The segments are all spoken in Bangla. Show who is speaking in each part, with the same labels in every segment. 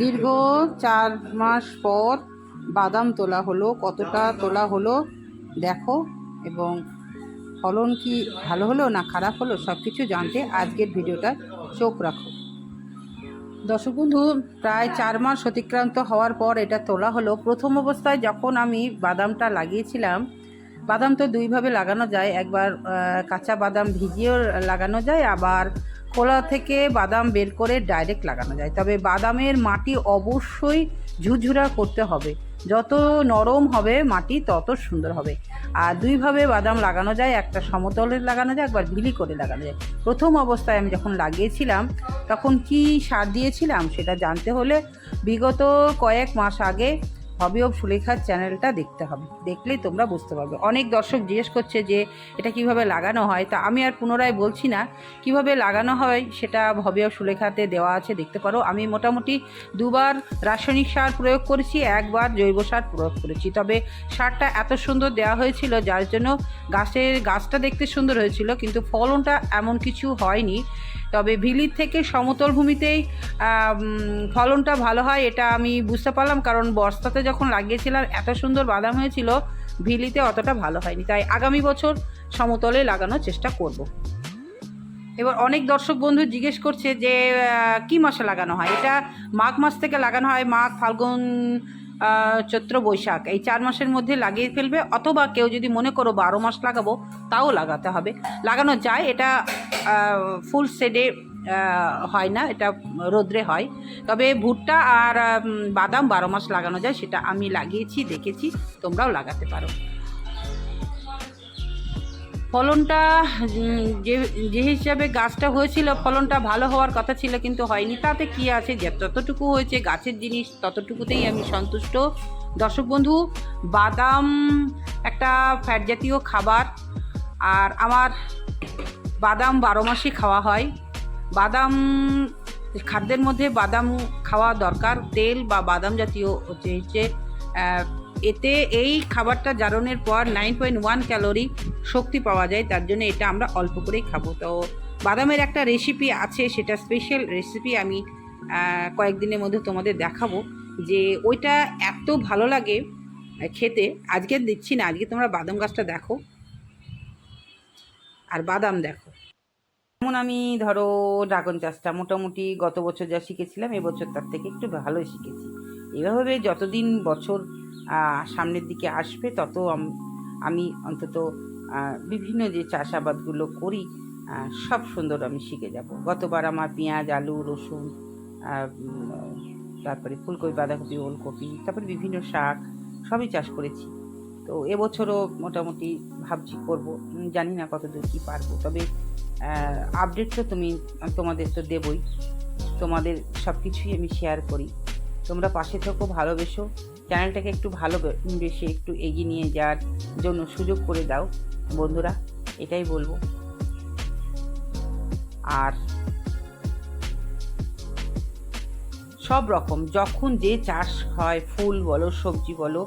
Speaker 1: দীর্ঘ চার মাস পর বাদাম তোলা হলো। কতটা তোলা হলো দেখো। এবং ফলন কি ভালো হলো না খারাপ হলো সব কিছু জানতে আজকের ভিডিওটা চোখ রাখো। দর্শক বন্ধু, প্রায় চার মাস অতিক্রান্ত হওয়ার পর এটা তোলা হলো। প্রথম অবস্থায় যখন আমি বাদামটা লাগিয়েছিলাম, বাদাম তো দুইভাবে লাগানো যায়। একবার কাঁচা বাদাম ভিজিয়েও লাগানো যায়, আবার খোলা থেকে বাদাম বের করে ডাইরেক্ট লাগানো যায়। তবে বাদামের মাটি অবশ্যই ঝুরঝুরা করতে হবে। যত নরম হবে মাটি, তত সুন্দর হবে। আর দুইভাবে বাদাম লাগানো যায়, একটা সমতলের লাগানো যায়, একবার ভিলি করে লাগানো যায়। প্রথম অবস্থায় আমি যখন লাগিয়েছিলাম, তখন কি সার দিয়েছিলাম সেটা জানতে হলে বিগত কয়েক মাস আগে হবি অফ সুলেখার চ্যানেলটা দেখতে হবে। দেখলেই তোমরা বুঝতে পারবে। অনেক দর্শক জিজ্ঞেস করছে যে, এটা কীভাবে লাগানো হয়? তা আমি আর পুনরায় বলছি না। কীভাবে লাগানো হয় সেটা হবি অফ সুলেখাতে দেওয়া আছে, দেখতে পারো। আমি মোটামুটি দুবার রাসায়নিক সার প্রয়োগ করেছি, একবার জৈব সার প্রয়োগ করেছি। তবে সারটা এত সুন্দর দেওয়া হয়েছিল, যার জন্য গাছের, গাছটা দেখতে সুন্দর হয়েছিল, কিন্তু ফলনটা এমন কিছু হয়নি। তবে ভিলির থেকে সমতল ভূমিতেই ফলনটা ভালো হয় এটা আমি বুঝতে পারলাম। কারণ বস্তাতে যখন লাগিয়েছিলাম, এত সুন্দর বাদাম হয়েছিল, ভিলিতে অতটা ভালো হয়নি। তাই আগামী বছর সমতলে লাগানোর চেষ্টা করব। এবার অনেক দর্শক বন্ধু জিজ্ঞেস করছে যে কি মাসে লাগানো হয়? এটা মাঘ মাস থেকে লাগানো হয়, মাঘ, ফাল্গুন চৈত্র বৈশাখ। এই চার মাসের মধ্যে লাগিয়ে ফেলবে অথবা কেউ যদি মনে করো বারো মাস লাগাবো, তাও লাগাতে হবে। লাগানো যায়, এটা ফুল শেডে হয় না, এটা রোদ্রে হয়। তবে ভুট্টা আর বাদাম বারো মাস লাগানো যায়, সেটা আমি লাগিয়েছি, দেখেছি, তোমরাও লাগাতে পারো। ফলনটা, যে যে হিসাবে গাছটা হয়েছিল, ফলনটা ভালো হওয়ার কথা ছিল কিন্তু হয়নি। তাতে কি আছে? যতটুকু হয়েছে গাছের জিনিস, ততটুকুতেই আমি সন্তুষ্ট। দর্শক বন্ধু, বাদাম একটা ফ্যাট জাতীয় খাবার। আর আমার বাদাম বারো মাসই খাওয়া হয়। বাদাম, খাদ্যের মধ্যে বাদাম খাওয়া দরকার। তেল বা বাদাম জাতীয় হচ্ছে এতে এই খাবারটা জারণের পর নাইন পয়েন্ট ওয়ান ক্যালোরি শক্তি পাওয়া যায়, তার জন্য এটা আমরা অল্প করেই খাব। তো বাদামের একটা রেসিপি আছে, সেটা স্পেশাল রেসিপি আমি কয়েকদিনের মধ্যে তোমাদের দেখাবো। যে ওইটা এত ভালো লাগে খেতে, আজকে দিচ্ছি না, আজকে তোমরা বাদাম গাছটা দেখো। আর বাদাম দেখো। যেমন আমি, ধরো ড্রাগন চাষটা মোটামুটি গত বছর যা শিখেছিলাম, এবছর তার থেকে একটু ভালোই শিখেছি। এভাবে যতদিন বছর সামনের দিকে আসবে, তত আমি অন্তত বিভিন্ন যে চাষাবাদগুলো করি সব সুন্দর আমি শিখে যাব। গতবার আমার পেঁয়াজ, আলু, রসুন তারপরে ফুলকপি, বাঁধাকপি, ওলকপি, তারপরে বিভিন্ন শাক, সবই চাষ করেছি। তো এবছরও মোটামুটি ভাবছি করব। জানি না কতদূর কী পারব। তবে আপডেট তো তুমি, তোমাদের তো দেবই। তোমাদের সব কিছুই আমি শেয়ার করি। তোমরা পাশে থেকো, ভালোবেসো। চ্যানেলটাকে একটু ভালোবেসে একটু এগিয়ে নিয়ে যাওয়ার জন্য সুযোগ করে দাও, বন্ধুরা। এটাই বলব। আর সব রকম, যখন যে চাষ হয়, ফুল বলো, সবজি বলো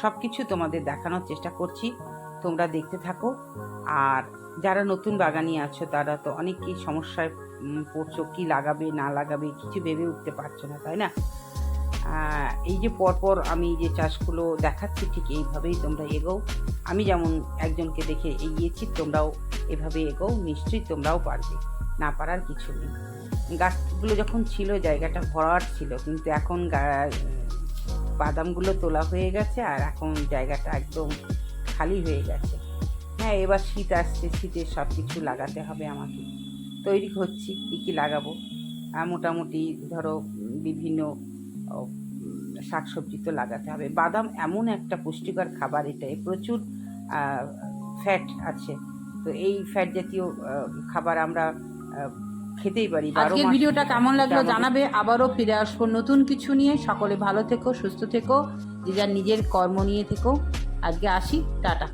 Speaker 1: সব কিছু তোমাদের দেখানোর চেষ্টা করছি। তোমরা দেখতে থাকো। আর যারা নতুন বাগানি আছো, তারা তো অনেকই সমস্যায় পড়ছো, কি লাগাবে, না লাগাবে, কিছু ভেবে উঠতে পারছ না, তাই না? এই যে পরপর আমি যে চাষগুলো দেখাচ্ছি, ঠিক এইভাবেই তোমরা এগোও। আমি যেমন একজনকে দেখে এগিয়েছি, তোমরাও এভাবে এগোও, নিশ্চয়ই তোমরাও পারবে। না পারার কিছু নেই। গাছগুলো যখন ছিল, জায়গাটা ভরাট ছিল, কিন্তু এখন বাদামগুলো তোলা হয়ে গেছে, আর এখন জায়গাটা একদম খালি হয়ে গেছে। হ্যাঁ এবার শীত আসছে শীতের সব কিছু লাগাতে হবে আমাকে। তৈরি হচ্ছি, কী কী লাগাবো? আর মোটামুটি ধরো বিভিন্ন শাক সবজি তো লাগাতে হবে। বাদাম এমন একটা পুষ্টিকর খাবার এটাই প্রচুর ফ্যাট আছে। তো এই ফ্যাট জাতীয় খাবার আমরা খেতেই পারি।
Speaker 2: আজকের ভিডিওটা কেমন লাগল জানাবে আবারও ফিরে আসব নতুন কিছু নিয়ে। সকলে ভালো থেকো সুস্থ থেকো যে যার নিজের কর্ম নিয়ে থেকো। আজকে আসি টাটা।